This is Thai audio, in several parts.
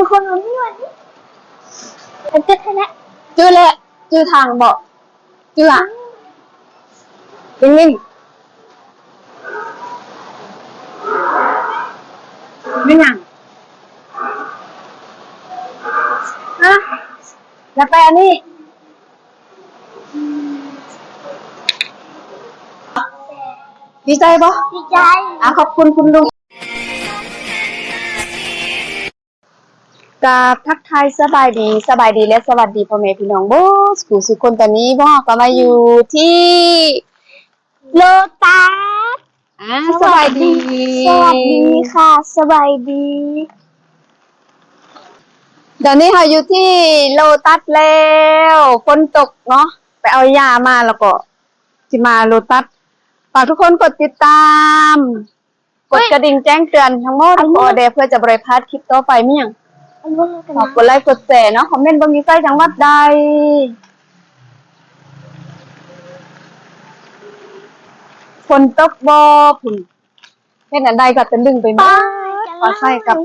ทุกคนวันนี้วันนี้มันจะแค่นั้นจื้อแหละจื้อทางบอกจื้ออะนิ่งๆไม่หยังฮะอยากไปอันนี้ดีใจปะดีใจ อะขอบคุณคุณลุง กาบทักทายสบายดีสบายดีและสวัสดีพ่อแม่พี่น้องโบสกูสุคนตอนนี้พ่อก็มาอยู่ที่โลตัสอ่าสบายดี สวัสดีค่ะ สบายดีเดี๋ยวนี้เราอยู่ที่โลตัสแล้วฝนตกเนาะไปเอายามาแล้วก็ที่มาโลตัสฝากทุกคนกดติดตามกดกระดิ่งแจ้งเตือนทั้งหมดทุกออเดเพื่อจะบริพลาดคลิปต่อไปมั้ยง อันนี้กันขอนะกดไลค์กดแชร์เนาะคอมเมนต์บางมีใกล้จังหวัดใดฝนตกบอผุ่นเห็นอันใดก็จะดึงไปหมไปดกันขอใส่กับ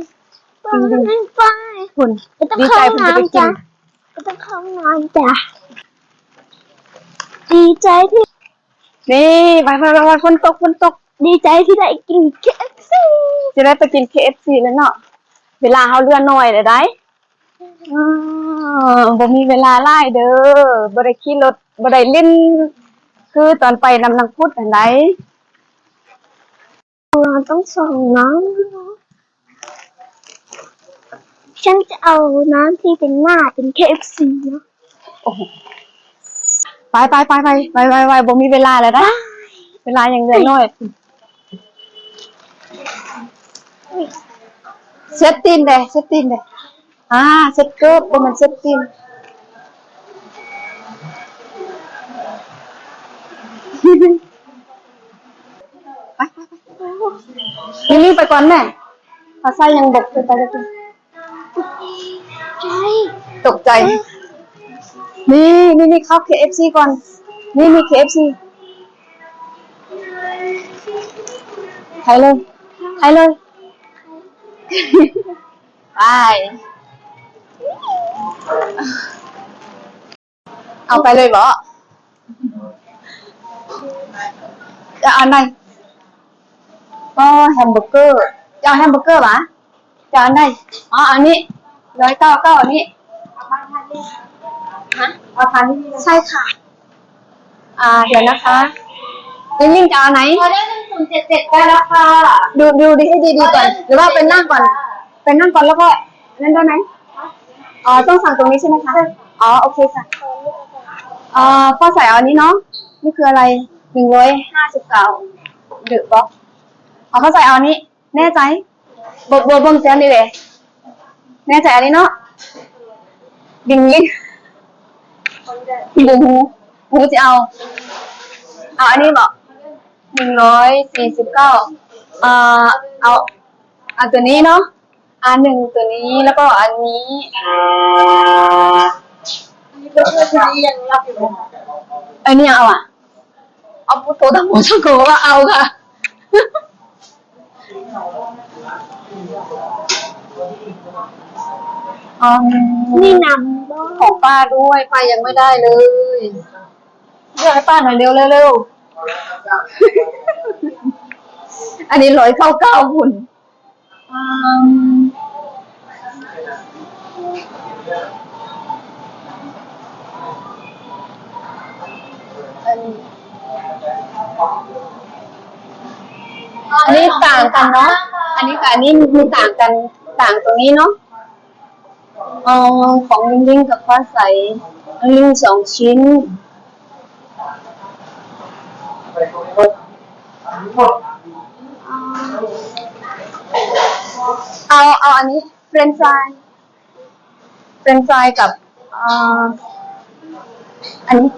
ไปไปผุ่นไม่ต้องดีเข้าใจห้องผุ่นจะไปกินน้ำจ้ะไม่ต้องเข้าห้องน้ำจ้ะดีใจที่นี่ไปไปไปไปฝนตกฝนตก ดีใจที่ได้กิน KFC จะได้ไปกิน KFC แล้วเนาะ เวลาเขาเรือน้อยเลยได้อ่าบ่มีเวลาไล่เด้อบ่ได้ขี่รถบ่ได้เล่นคือตอนไปนำนางพุทธอันไหนเราต้องส่งน้ำฉันจะเอาน้ำที่เป็นหน้าเป็น KFC เนาะโอ้โหไปไปไปไปไปไปไปบ่มีเวลาแล้วนะเวลายังเหลือน้อย เช็ดตีนเด้เช็ดตีนเด้อ่าเช็ดเกิบบ่มันเช็ดตีนไปไปไปนี่ไปก่อนแม่ภาษายังบกไปไปเลยใช่ตกใจ นี่นี่นี่เข้า KFC ก่อน นี่มี KFC ใครเลยใครเลย ไป เอาไปเลยเหรอจะเอาอันไหนก็แฮมเบอร์เกอร์จะเอาแฮมเบอร์เกอร์ปะจะเอาอันไหนอ๋ออันนี้ร้อยเก้าเก้าอันนี้ฮะเอาพันใช่ค่ะ อ่า เดี๋ยวนะคะลิงลิงจะเอาไหนพอได้หนึ่ง ศูนย์เจ็ดเจ็ดได้แล้วค่ะ ดูดูดีให้ดีดีก่อน หรือว่าเป็นนั่งก่อน เป็นนั่งก่อนแล้วก็นั่นได้ไหมอ๋อต้องสั่งตรงนี้ใช่ไหมคะ อ๋อโอเคค่ะเอ่อพ่อใส่เอาอันนี้เนาะ นี่คืออะไรหนึ่งร้อยห้าสิบเก้าเดือบล็อกเอาพ่อใส่เอาอันนี้ แน่ใจบดบดบนเสียนี่เลยแน่ใจอันนี้เนาะดิงลิงหมูหมูจะเอา เอาอันนี้บอก หนึ่งร้อยสี่สิบเก้าอ่าเอาเอาตัวนี้เนาะอันหนึ่งตัวนี้แล้วก็อันนี้เพื่อนที่ยังรับอยู่อันนี้เอาอะเอาโตทั้งหมดทั้งโกว่าเอาค่ะอืมนี่นำบ้าของป้าด้วยป้ายังไม่ได้เลยเรียกให้ป้าหน่อยเร็วเร็วเร็ว อันนี้ร้อยเข้าเก้าหุ่นอืมอันนี้อันนี้ต่างกันเนาะ อันนี้กับอันนี้มีต่างกันต่างตรงนี้เนาะเออของลิงลิงกับฟ้าใสลิงสองชิ้น เอาเอาอันนี้เฟรนฟรายเฟรนฟรายกับอันนี้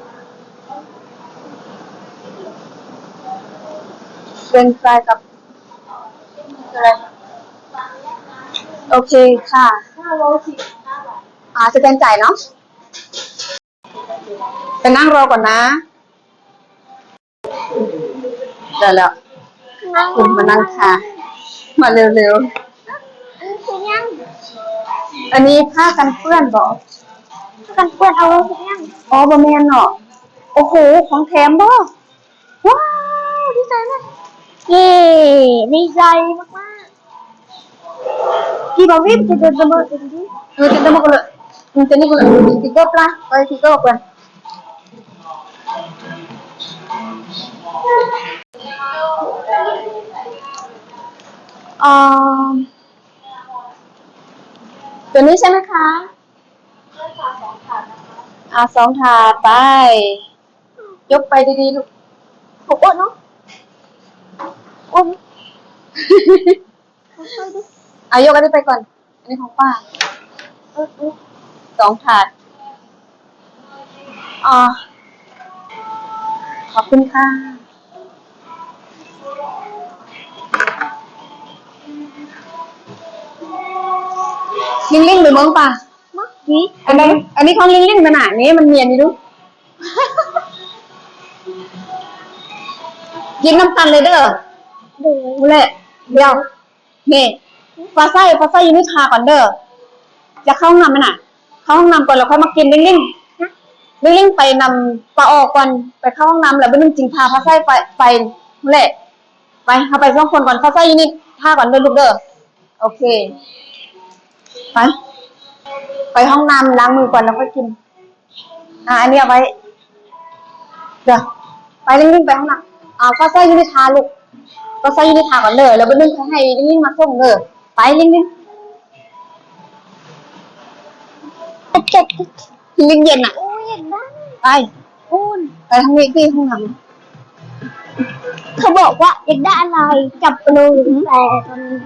เฟรนฟรายกับอะไรโอเคค่ะห้าร้อยสี่าบาทอ่าสแกนจ่ายเนาะไปนั่งรอก่อนนะ เดี๋ยวแล้วนั่งคุณมานั่งค่ะ มาเร็วอันนี้คือยังอันนี้ผ้ากันเปื้อนบอกกันเปื้อนเอาไว้ที่นั่งอ๋อบะเมนเนาะโอ้โห ของแถมบ่ว้าว ดีใจมากเย้ดีใจมากๆพี่บอวี่จะเดินมาดูดิเออ kita mau kalau ini kalau tiga lah kalau tiga apa um ตัวนี้ใช่ไหมคะอ่าสองถาดไป ยกไปดีๆลูกผมอ้วนเนาะอ้วนอายกอันนี้ไปก่อน อันนี้ของป้าสองถาดอ่าขอบคุณค่ะ ลิงลิงไปเมืองป่ะเมื่อกี้อันนี้อันนี้ของลิงลิงขนาดนี้มันเนียนนี่ดูกินน้ำตาลเลยเด้อดูกูเลยเดี๋ยวนี่ฟ้าไส้ฟ้าไส้อยูนิทาก่อนเด้อจะเข้าห้องน้ำไหมน่ะ เข้าห้องน้ำก่อนแล้วค่อยมากินลิงลิงลิงลิงไปนำปลาออกก่อนไปเข้าห้องน้ำแล้วไม่ต้องจริงพาฟ้าไส้ไปไปนั่นแหละไปเอาไปสองคนก่อนฟ้าไส้อยูนิท่าก่อนเด้อลูกเด้อโอเค ไป ไปห้องน้ำล้างมือก่อนแล้วค่อยกิน อ่าอันนี้เอาไว้ เดี๋ยวไปลิงลิงไปห้องน้ำอ่าฟ้าไส้อยูนิทาลูกก็ใส่อยูในถาก่อนเลยแล้วไปนึ่งเขาให้ลิงมาส่งเลยไปลิงลิงเจ็ดลิงเย็นอะโอ้ยอยากได้ไปอ้นไปทางนี้ที่ห้องน้ำเขาบอกว่าอยากได้อะไรจับเลยแต่ตอนนี้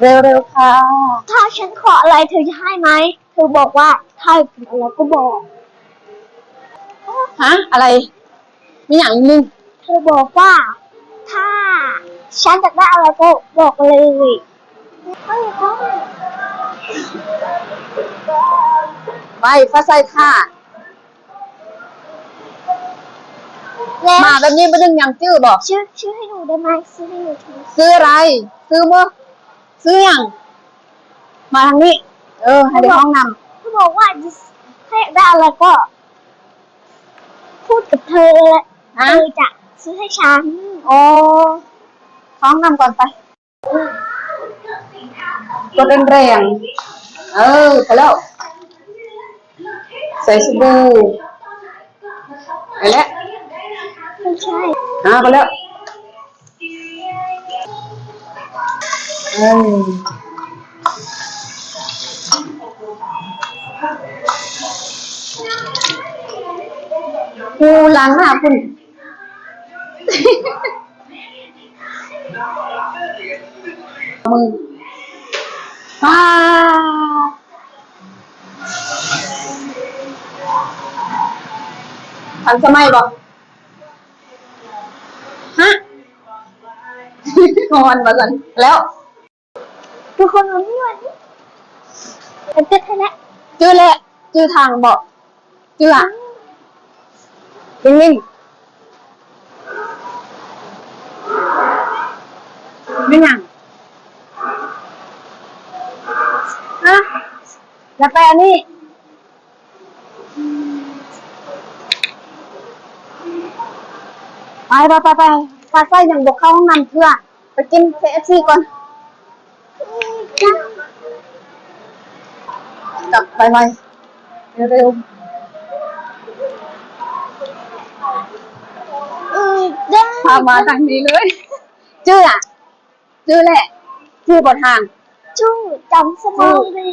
เร็วๆค่ะ ถ้าฉันขออะไรเธอจะให้ไหม เธอบอกว่าถ้าเป็นอะไรก็บอก ฮะ อะไร มีอย่างลิงเธอบอกว่า ถ้า ฉันอยากได้อะไรก็บอกเลยเฮ้ยเขาไปฟ้าใส่ค่ะ แล้วมาแบบนี้ไปนึ่งยังจื้อบอก ชื่อชื่อให้หนูได้ไหมชื่อให้หนูทีซื้ออะไร ซื้อมั้ ซื้อยังมาทางนี้ เออ ให้เด็กห้องน้เขาบอกว่าถ้าอยากได้อะไรก็ พูดกับเธอแหละำฮะเธอจะซื้อให้ฉันโอ้ห้องน้ำก่อนไป กดแรงๆเออไปแล้ว ใส่สบู่ไปแล้วไม่ใช่ อ่าไปแล้ว กูล้างหน้าคุณ มึงว้าทันสมัยบอกฮะ งอนมาสันแล้ว ทุกคนรู้นี่วันนี้เป็นเจ็ดแค่นี้จื้อแหละจื้อทางบอกจื้ออะนิ่งไม่ยังฮะอย่าไปอันนี้ไปไปไปไปไส้ยังบกเข้าห้องน้ำเพื่อ ไปกิน KFC ก่อน กลับไปไหมเร็วอืมได้ๆพามาทางนี้เลยชื่ออะชื่อแหละชื่อบททางจู้จำสมองดี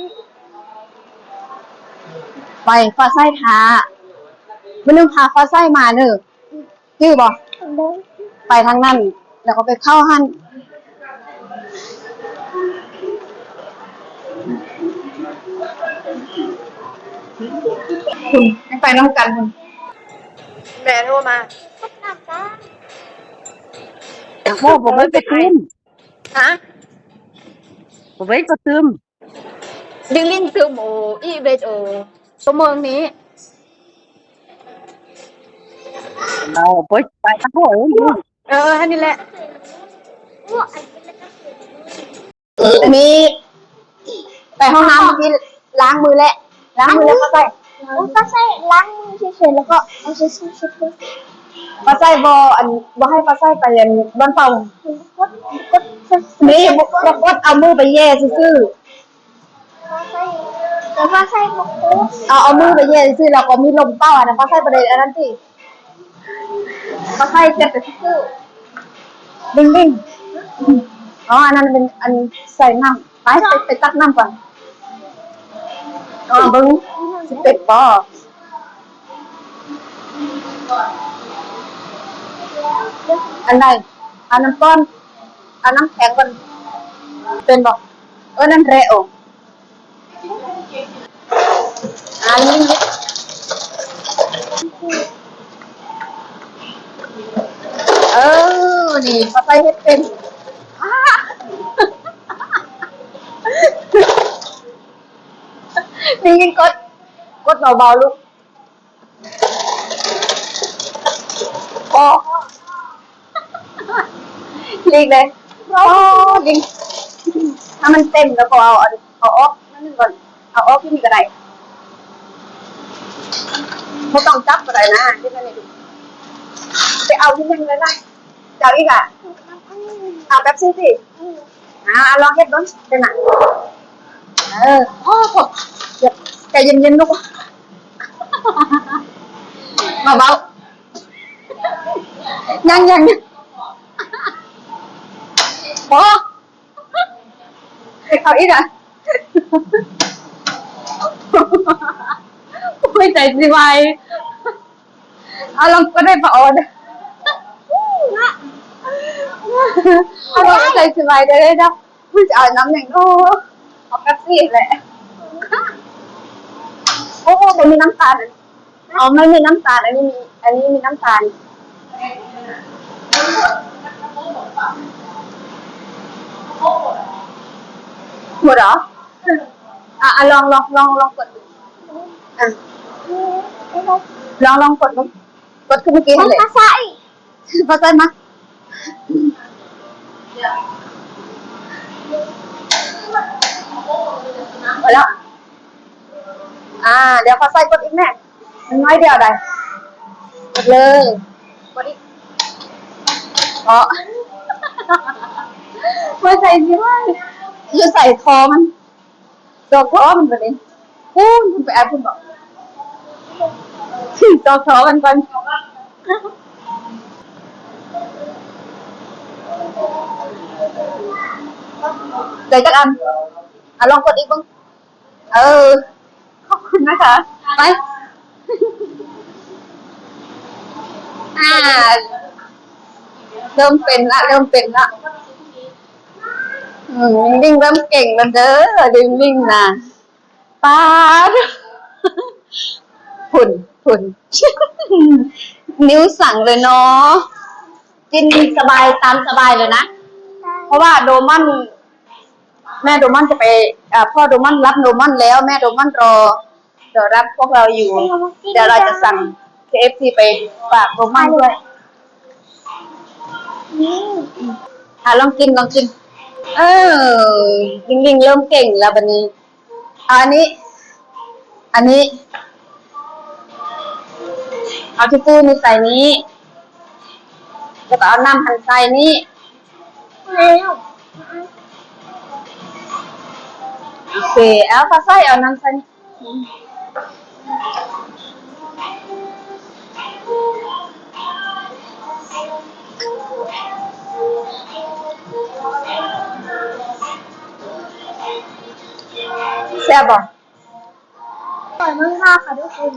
ไปฟ้าไส้ทาไม่นึงพาฟ้าไส้มาเนอะชื่อบอกเดินไปทางนั้น แล้วก็ไปเข้าหัน คุณให้ไปน้องกันคุณแม่โทรมาพัดหนักจ้าโม่ผมไม่ไปซึมฮะผมไม่ไปซึมลิงลิงซึมโออีเวโอตัวเมืองนี้เราไปไปทั้งหมดเลยเอออันนี้แหละอ้วกอันนี้แล้วก็อันนี้ไปห้องน้ำเมื่อกี้ล้างมือแล้วล้างมือแล้วก็ใส่ แล้วก็ใส่ล้างมือเฉยๆแล้วก็เอาชิชชู่เช็ดมือปลาไส้บออันบอให้ปลาไส้ไปอันบ้านเป่ากดกดใส่นี่บบอกว่าเอามือไปแย่ซื่อผ้าใส่แต่ผ้าใส่บกโอ๊ตๆเอาเอามือไปแย่ซื่อๆแล้วก็มีลมเป้าอันนั้นปลาไส้ประเด็นอันนั้นสิปลาไส้เจ็บไปซื่อๆดิ้งดิ้งอ๋ออันนั้นเป็นอันใส่น้ำไปไปไปตักน้ำก่อนอ๋อเบิ้ง สิเป็ดปออันใดอันน้ำก้อนอันน้ำแข็งก่อนเป็นบอกเออนั่นเรโออันนี้เออนี่ปลาไส้เฮ็ดเป็นอ้านี่ยิงกด กดเบาๆลูกโอ้ลิงเลยโอ้ลิงถ้ามันเต็มแล้วก็เอาเอาออกนั่นนึงก่อน เอาออกที่นี่ก็ได้ไม่ต้องจับอะไรนะที่นั่นเลยดูไปเอาที่นั่นเลยนะจะเอาอีกอะเอาแป๊บซี่สิอ่าเอาลองเฮ็ดบ้างเป็นหนังเออโอ้โหเดี๋ยว ใจเย็นๆลูกเบาๆยังยังยังโอ้ไปเอาอีกอะไม่ใจสิไวเอาลองก็ได้ปะออนเอาลองใจสิไวได้ได้นะไม่จะเอาน้ำหนึ่งโอ้เอาแป๊บซี่แหละ โอ้โหมันมีน้ำตาลอ๋อไม่มีน้ำตาล อันนี้มี อันนี้มีน้ำตาล หมดเหรอ อะอะลองลองลองลองกดดูอะไม่ได้ลองลองกดดูกดขึ้นเมื่อกี้ให้เลยผ้าใส่พอใจมั้ยหมดแล้ว อ่า เดี๋ยวพอใส่กดอีกแม่มันน้อยเดียวได้กดเลยกดอีกเพราะไม่ใส่สิว่าอยู่ใส่คอมันจอกคอมันไปเลยพูนคุณไปแอบคุณบอกจอกคอมันก่อนเดี๋ยวจักอันอะลองกดอีกบ้างเออ ขอบคุณนะคะ ไป อ่า เริ่มเป็นละ เริ่มเป็นละอืมวิ่งเริ่มเก่งแล้วเด้อดึงวิ่งนะป้าดหุ่นหุ่นนิ้วสั่งเลยเนาะกินสบายตามสบายเลยนะ เพราะว่าโดมัน แม่โดมันจะไปอ่าพ่อโดมันรับโดมันแล้ว แม่โดมันรอเดี๋ยวรับพวกเราอยู่ เดี๋ยวเราจะสั่ง KFC ไปฝากโดมันด้วยนี่อะลองกินลองกิน เออยิงยิงๆเริ่มเก่งแล้วบันนี้อะอันนี้ อันนี้เอาที่ตู้นี่ใส่นี้ แล้วก็เอาน้ำหั่นใส่นี้แล้ว โอเคเอาฟ้าใส่เอาน้ำใส่นี่แซ่บบ่ปล่อยมือมากค่ะทุกคน